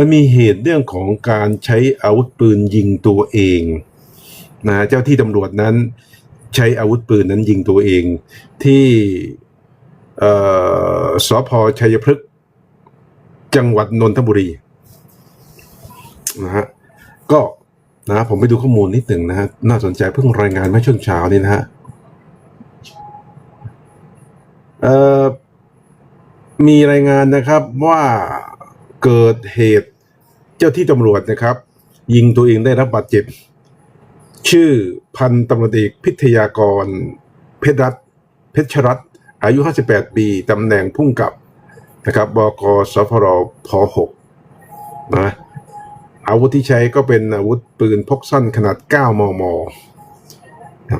มันมีเหตุเรื่องของการใช้อาวุธปืนยิงตัวเองนะเจ้าที่ตำรวจนั้นใช้อาวุธปืนนั้นยิงตัวเอง ที่สพชัยพฤกษ์จังหวัดนนทบุรีนะฮะก็นะผมไปดูข้อมูลนิดหนึ่งนะฮะน่าสนใจเพิ่งรายงานเมื่อช่วงเช้านี่นะฮะเอ่อมีรายงานนะครับว่า เกิดเหตุเจ้าที่ตำรวจนะครับ ยิงตัวเองได้รับบาดเจ็บ ชื่อพันตำรวจเอกพิทยากร เพชรรัตเพชรรัตอายุ 58 ปีตำแหน่งพุ่งกับนะครับบกสพรพ6นะอาวุธที่ใช้ก็เป็นอาวุธปืนพกสั้นขนาด 9 มม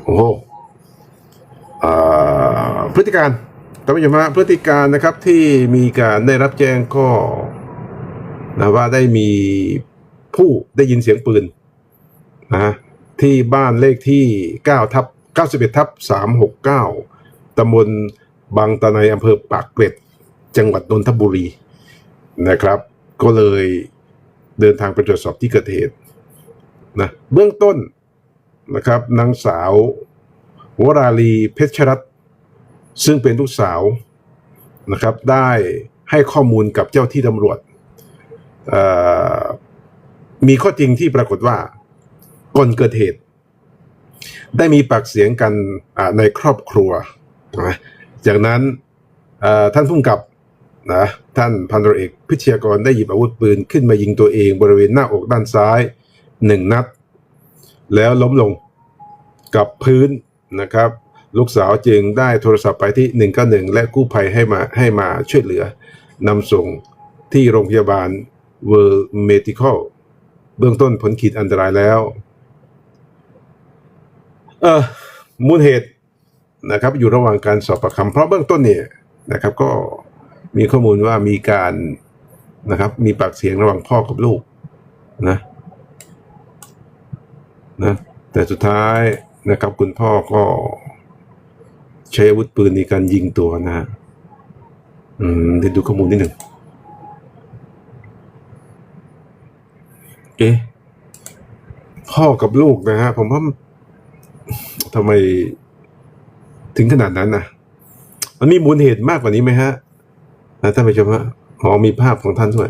โอ้โหพฤติการท่านผู้ชมฮะพฤติการนะครับที่มีการได้รับแจ้งก็ นะว่าได้มีผู้ได้ยินเสียงปืนนะที่บ้านเลขที่ 9 ทับ 91 ทับ 369ตำบลบางตะไนอำเภอปากเกร็ด จังหวัดนนทบุรีนะครับ ก็เลยเดินทางไปตรวจสอบที่เกิดเหตุนะเบื้องต้นนะครับนางสาววราลีเพชรรัตน์ซึ่งเป็นลูกสาวนะครับ ได้ให้ข้อมูลกับเจ้าที่ตำรวจ มีข้อจริงที่ปรากฏว่าก่อนเกิดเหตุ ได้มีปากเสียงกันในครอบครัวนะจากนั้นท่านผู้กำกับนะท่านพันตรเอกพิชยากรได้หยิบอาวุธปืนขึ้นมายิงตัวเองบริเวณหน้าอกด้านซ้ายหนึ่งนัด แล้วล้มลงกับพื้นนะครับ ลูกสาวจึงได้โทรศัพท์ไปที่ 191 และกู้ภัยให้มาให้มาช่วยเหลือนำส่งที่โรงพยาบาล World Medical เบื้องต้นผลขีดอันตรายแล้ว เออมูลเหตุนะครับ อยู่ระหว่างการสอบปากคำเพราะเบื้องต้นเนี่ยนะครับ ก็มีข้อมูลว่ามีการนะครับ มีปากเสียงระหว่างพ่อกับลูกนะนะแต่สุดท้ายนะครับคุณพ่อก็ใช้อาวุธปืนในการยิงตัวนะฮะอืมเดี๋ยวดูข้อมูลนิดหนึ่ง เอ๊ะพ่อกับลูกนะฮะผมว่าทำไมถึงขนาดนั้นนะมันมีมูลเหตุมากกว่านี้ไหมฮะนะท่านผู้ชมฮะอ๋อมีภาพของท่านด้วย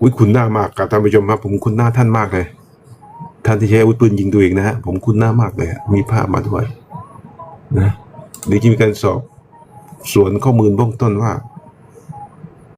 อุ้ยคุณหน้ามากครับท่านผู้ชมครับผมคุณหน้าท่านมากเลย ท่านที่ใช้อาวุธปืนยิงตัวเองนะฮะผมคุ้นหน้ามากเลยมีภาพมาด้วยนะเดี๋ยวจะมีการสอบสวนข้อมูลเบื้องต้นว่า